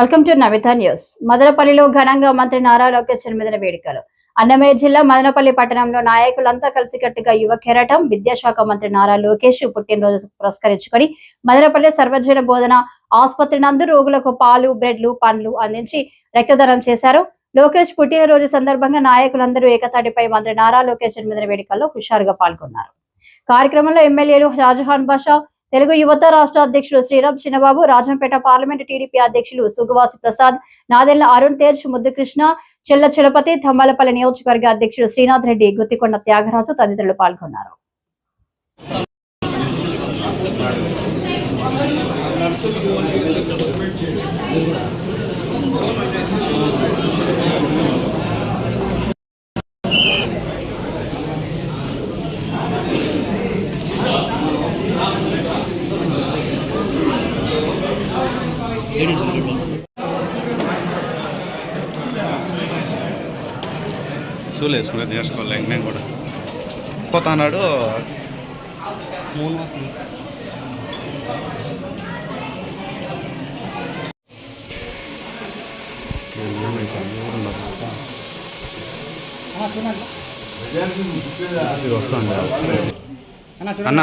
Welcome to Navitha news. మదనపల్లిలో ఘనంగా మంత్రి నారా లోకేష్ జన్మదిన వేడుకలు. అన్నమయ్య జిల్లా మదనపల్లి పట్టణంలో నాయకులంతా కలిసికట్టుగా యువ కెరటం విద్యాశాఖ మంత్రి నారా లోకేష్ పుట్టినరోజు పురస్కరించుకొని మదనపల్లి సర్వజన బోధన ఆసుపత్రి నందు రోగులకు పాలు బ్రెడ్లు పండ్లు అందించి రక్తదానం చేశారు. లోకేష్ పుట్టినరోజు సందర్భంగా నాయకులందరూ ఏకతాటిపై మంత్రి నారా లోకేష్ జన్మదిన వేడుకల్లో హుషారుగా పాల్గొన్నారు. కార్యక్రమంలో ఎమ్మెల్యేలు షాజహాన్ బాషా తెలుగు యువత రాష్ట్ర అధ్యక్షులు శ్రీరామ్ చిన్నబాబు రాజంపేట పార్లమెంటు టీడీపీ అధ్యక్షులు సుగవాసి ప్రసాద్ నాదెళ్ళ అరుణ్ తేజ్ ముద్దుకృష్ణ చెల్ల చలపతి తమ్మాలపల్లి నియోజకవర్గ అధ్యక్షుడు శ్రీనాథ్ రెడ్డి గుత్తికొండ త్యాగరాజు తదితరులు పాల్గొన్నారు. షూలు వేసుకునే నేర్చుకోవాలి నేను కూడా పోతాన్నాడు అన్న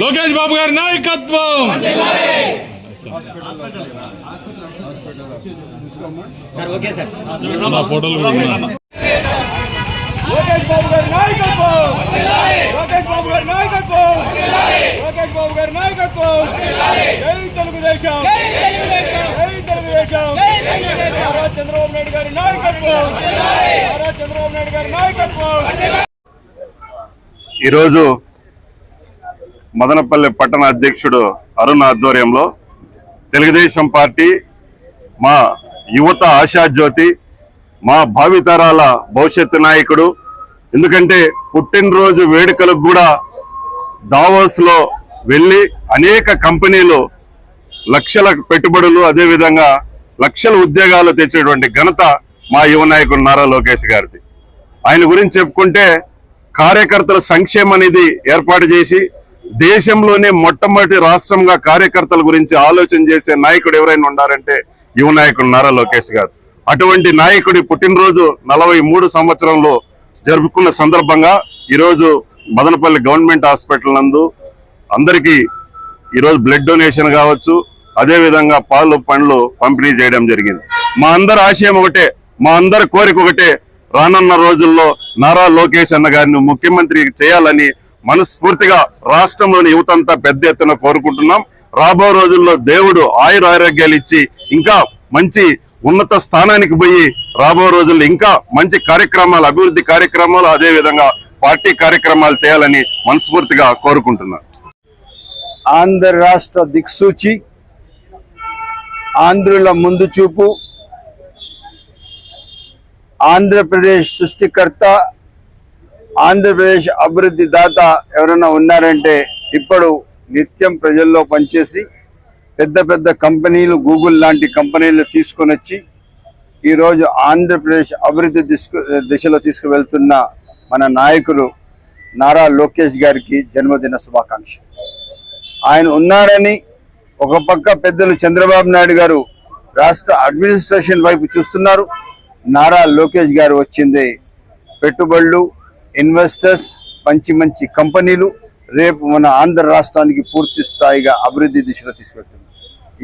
లోకేష్ బాబు గారి నాయకత్వం! నా ఫోటోలు. లోకేష్ బాబు గారి నాయకత్వం! లోకేష్ బాబు గారి నాయకత్వం! లోకేష్ బాబు గారి నాయకత్వం! జై తెలుగుదేశం! చంద్రబాబు నాయుడు గారి నాయకత్వం. చంద్రబాబు నాయుడు గారి నాయకత్వం ఈరోజు మదనపల్లి పట్టణ అధ్యక్షుడు అరుణ్ ఆధ్వర్యంలో తెలుగుదేశం పార్టీ మా యువత ఆశాజ్యోతి మా భావితరాల భవిష్యత్తు నాయకుడు. ఎందుకంటే పుట్టినరోజు వేడుకలకు కూడా దావోస్లో వెళ్ళి అనేక కంపెనీలు లక్షల పెట్టుబడులు అదేవిధంగా లక్షల ఉద్యోగాలు తెచ్చేటువంటి ఘనత మా యువ నాయకుడు నారా లోకేష్ గారిది. ఆయన గురించి చెప్పుకుంటే కార్యకర్తల సంక్షేమ నిధి ఏర్పాటు చేసి దేశంలోనే మొట్టమొదటి రాష్ట్రంగా కార్యకర్తల గురించి ఆలోచన చేసే నాయకుడు ఎవరైనా ఉన్నారంటే యువ నాయకుడు నారా లోకేష్ గారు. అటువంటి నాయకుడి పుట్టినరోజు నలభై మూడు సంవత్సరంలో జరుపుకున్న సందర్భంగా ఈరోజు మదనపల్లి గవర్నమెంట్ హాస్పిటల్ నందు అందరికీ ఈరోజు బ్లడ్ డొనేషన్ కావచ్చు అదేవిధంగా పాలు పండ్లు పంపిణీ చేయడం జరిగింది. మా అందరి ఆశయం ఒకటే మా అందరి కోరిక ఒకటే రానున్న రోజుల్లో నారా లోకేష్ అన్న గారిని ముఖ్యమంత్రి చేయాలని మనస్ఫూర్తిగా రాష్ట్రంలోని యువతంతా పెద్ద ఎత్తున కోరుకుంటున్నాం. రాబో రోజుల్లో దేవుడు ఆయుర ఆరోగ్యాలు ఇచ్చి ఇంకా మంచి ఉన్నత స్థానానికి పోయి రాబో రోజుల్లో ఇంకా మంచి కార్యక్రమాలు అభివృద్ధి కార్యక్రమాలు అదేవిధంగా పార్టీ కార్యక్రమాలు చేయాలని మనస్ఫూర్తిగా కోరుకుంటున్నాను ఆంధ్ర రాష్ట్ర దిక్సూచి ఆంధ్రుల ముందు చూపు. ఆంధ్రప్రదేశ్ సృష్టికర్త ఆంధ్రప్రదేశ్ అభివృద్ధి దాత ఎవరైనా ఉన్నారంటే ఇప్పుడు నిత్యం ప్రజల్లో పనిచేసి పెద్ద పెద్ద కంపెనీలు గూగుల్ లాంటి కంపెనీలు తీసుకొని వచ్చి ఈరోజు ఆంధ్రప్రదేశ్ అభివృద్ధి తీసుకు దిశలో తీసుకువెళ్తున్న మన నాయకులు నారా లోకేష్ గారికి జన్మదిన శుభాకాంక్షలు. ఆయన ఉన్నారని ఒక పక్క పెద్దలు చంద్రబాబు నాయుడు గారు రాష్ట్ర అడ్మినిస్ట్రేషన్ వైపు చూస్తున్నారు. నారా లోకేష్ గారు వచ్చింది. పెట్టుబడులు ఇన్వెస్టర్స్ మంచి మంచి కంపెనీలు రేపు మన ఆంధ్ర రాష్ట్రానికి పూర్తి స్థాయిగా అభివృద్ధి దిశలో తీసుకెళ్తుంది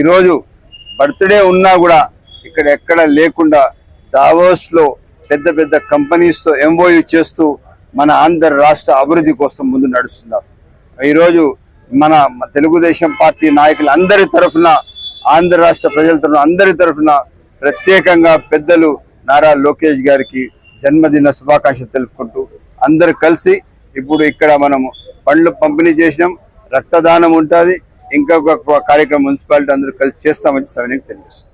ఈరోజు బర్త్డే ఉన్నా కూడా ఇక్కడ ఎక్కడ లేకుండా దావోస్లో పెద్ద పెద్ద కంపెనీస్తో ఎంఓయూ చేస్తూ మన ఆంధ్ర రాష్ట్ర అభివృద్ధి కోసం ముందు నడుస్తున్నారు. ఈరోజు మన తెలుగుదేశం పార్టీ నాయకులు అందరి తరఫున ఆంధ్ర రాష్ట్ర ప్రజల తరఫున అందరి తరఫున ప్రత్యేకంగా పెద్దలు నారా లోకేష్ గారికి జన్మదిన శుభాకాంక్షలు తెలుపుకుంటూ అందరు కలిసి ఇప్పుడు ఇక్కడ మనము పండ్లు పంపిణీ చేసినాం. రక్తదానం ఉంటుంది. ఇంకొక కార్యక్రమం మున్సిపాలిటీ అందరూ కలిసి చేస్తామని సవినీకి తెలియజేస్తుంది